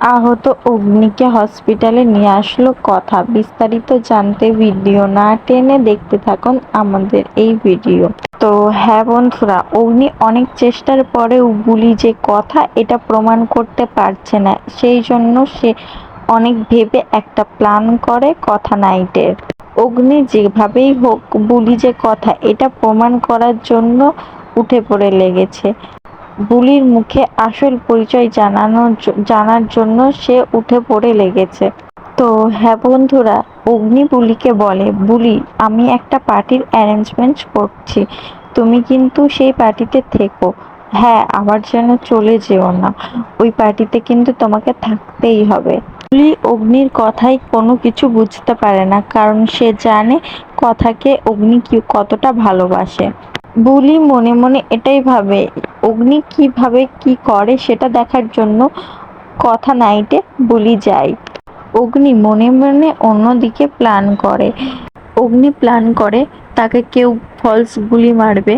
আহত অগ্নিকে হসপিটালে নিয়ে আসলো কথা। বিস্তারিত জানতে ভিডিও না টেনে দেখতে থাকুন আমাদের এই ভিডিও। তো হ্যাঁ বন্ধুরা, অগ্নি অনেক চেষ্টার পরেও বুলি যে কথা, এটা প্রমাণ করতে পারছে না। সেই জন্য সে অনেক ভেবে একটা প্ল্যান করে কথা নাইটের অগ্নি যেভাবেই হোক, বুলি যে কথা, এটা প্রমাণ করার জন্য উঠে পড়ে লেগেছে। বুলির মুখে আসল পরিচয় জানানোর জানার জন্য সে উঠে পড়ে লেগেছে। তো হ্যাঁ বন্ধুরা, অগ্নি বুলিকে বলে, বুলি, আমি একটা পার্টির অ্যারেঞ্জমেন্ট করছি। তুমি কিন্তু সেই পার্টিতে থেকো। হ্যাঁ আবার যেন চলে যেও না। ওই পার্টিতে কিন্তু তোমাকে থাকতেই হবে। বুলি অগ্নির কথাই কোনো কিছু বুঝতে পারে না, কারণ সে জানে কথাকে অগ্নি কতটা ভালোবাসে। বুলি মনে মনে এটাই ভাবে অগ্নি কীভাবে কি করে সেটা দেখার জন্য কথা নাইটে বলি যায় অগ্নি মনে মনে অন্যদিকে প্ল্যান করে। অগ্নি প্ল্যান করে, তাকে কেউ ফলস গুলি মারবে।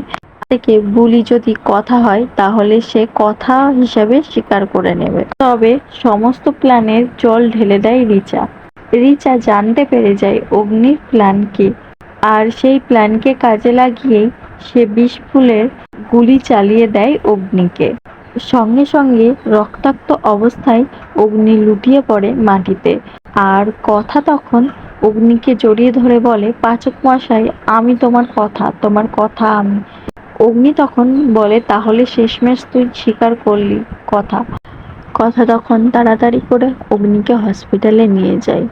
থেকে বুলি যদি কথা হয়, তাহলে সে কথা হিসাবে স্বীকার করে নেবে। তবে সমস্ত প্ল্যানের জল ঢেলে দেয় রিচা। রিচা জানতে পেরে যায় অগ্নির প্ল্যান কি। আর সেই প্ল্যানকে কাজে লাগিয়েই সে বিষ ফুলের গুলি চালিয়ে দেয় অগ্নিকে। সঙ্গে সঙ্গে রক্তাক্ত অবস্থায় অগ্নি লুটিয়ে পড়ে মাটিতে। আর কথা তখন অগ্নিকে জড়িয়ে ধরে বলে, পাচক মশাই, আমি তোমার কথা তোমার কথা আমি। অগ্নি তখন বলে, তাহলে শেষমেশ তুই স্বীকার করলি, কথা। কথা তখন তাড়াতাড়ি করে অগ্নিকে হসপিটালে নিয়ে যায়।